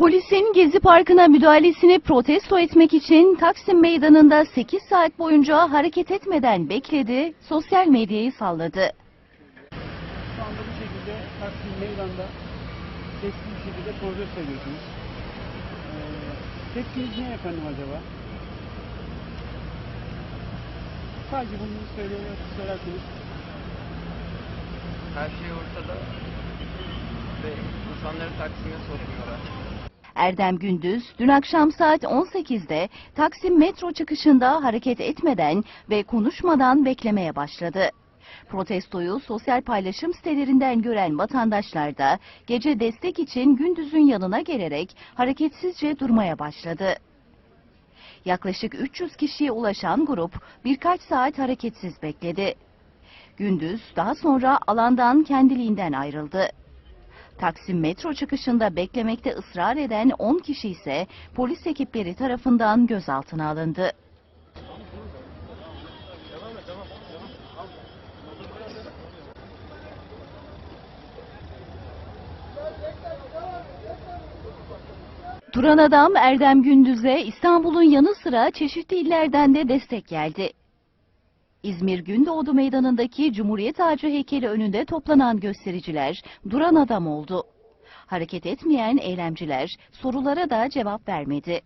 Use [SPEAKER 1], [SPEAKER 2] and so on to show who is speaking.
[SPEAKER 1] Polisin Gezi Parkı'na müdahalesini protesto etmek için Taksim Meydanı'nda 8 saat boyunca hareket etmeden bekledi, sosyal medyayı salladı.
[SPEAKER 2] Şu anda bu şekilde Taksim Meydan'da sesli bir şekilde protesto ediyorsunuz. Ee, tepkiniz ne efendim acaba? Sadece bunu söylemek söylerseniz.
[SPEAKER 3] Her şey ortada ve insanları Taksim'e sokmuyorlar.
[SPEAKER 1] Erdem Gündüz dün akşam saat 18'de Taksim metro çıkışında hareket etmeden ve konuşmadan beklemeye başladı. Protestoyu sosyal paylaşım sitelerinden gören vatandaşlar da gece destek için Gündüz'ün yanına gelerek hareketsizce durmaya başladı. Yaklaşık 300 kişiye ulaşan grup birkaç saat hareketsiz bekledi. Gündüz daha sonra alandan kendiliğinden ayrıldı. Taksim metro çıkışında beklemekte ısrar eden 10 kişi ise polis ekipleri tarafından gözaltına alındı. Duran adam Erdem Gündüz'e İstanbul'un yanı sıra çeşitli illerden de destek geldi. İzmir Gündoğdu Meydanı'ndaki Cumhuriyet Ağacı heykeli önünde toplanan göstericiler duran adam oldu. Hareket etmeyen eylemciler sorulara da cevap vermedi.